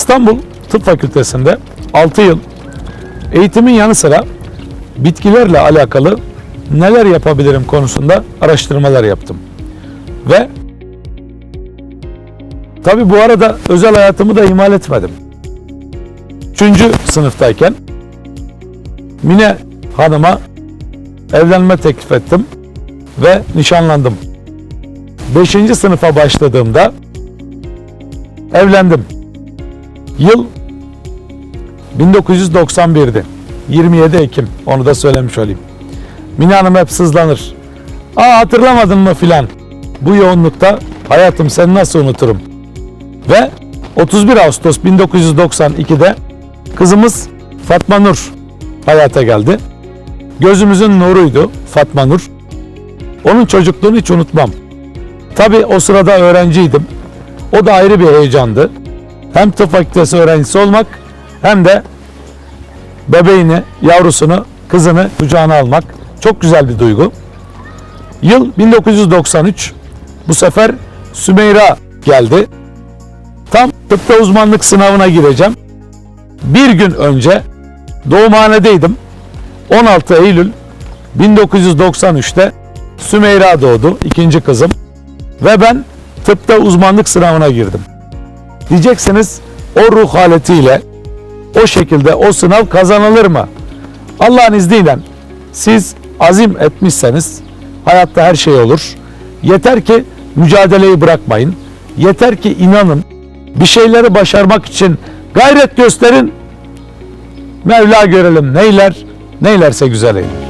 İstanbul Tıp Fakültesi'nde 6 yıl eğitimin yanı sıra bitkilerle alakalı neler yapabilirim konusunda araştırmalar yaptım. Ve tabi bu arada özel hayatımı da ihmal etmedim. Üçüncü sınıftayken Mine Hanım'a evlenme teklif ettim ve nişanlandım. Beşinci sınıfa başladığımda evlendim. Yıl 1991'di. 27 Ekim. Onu da söylemiş olayım. Mine Hanım hep sızlanır. Aa hatırlamadın mı filan. Bu yoğunlukta hayatım seni nasıl unuturum. Ve 31 Ağustos 1992'de kızımız Fatma Nur hayata geldi. Gözümüzün nuruydu Fatma Nur. Onun çocukluğunu hiç unutmam. Tabii o sırada öğrenciydim. O da ayrı bir heyecandı. Hem tıp fakültesi öğrencisi olmak hem de bebeğini, yavrusunu, kızını kucağına almak çok güzel bir duygu. Yıl 1993. Bu sefer Sümeyra geldi. Tam tıpta uzmanlık sınavına gireceğim. Bir gün önce doğumhanedeydim. 16 Eylül 1993'te Sümeyra doğdu, ikinci kızım. Ve ben tıpta uzmanlık sınavına girdim. Diyeceksiniz o ruh haletiyle o şekilde o sınav kazanılır mı? Allah'ın izniyle siz azim etmişseniz hayatta her şey olur. Yeter ki mücadeleyi bırakmayın. Yeter ki inanın. Bir şeyleri başarmak için gayret gösterin. Mevla görelim neyler, neylerse güzel eyler.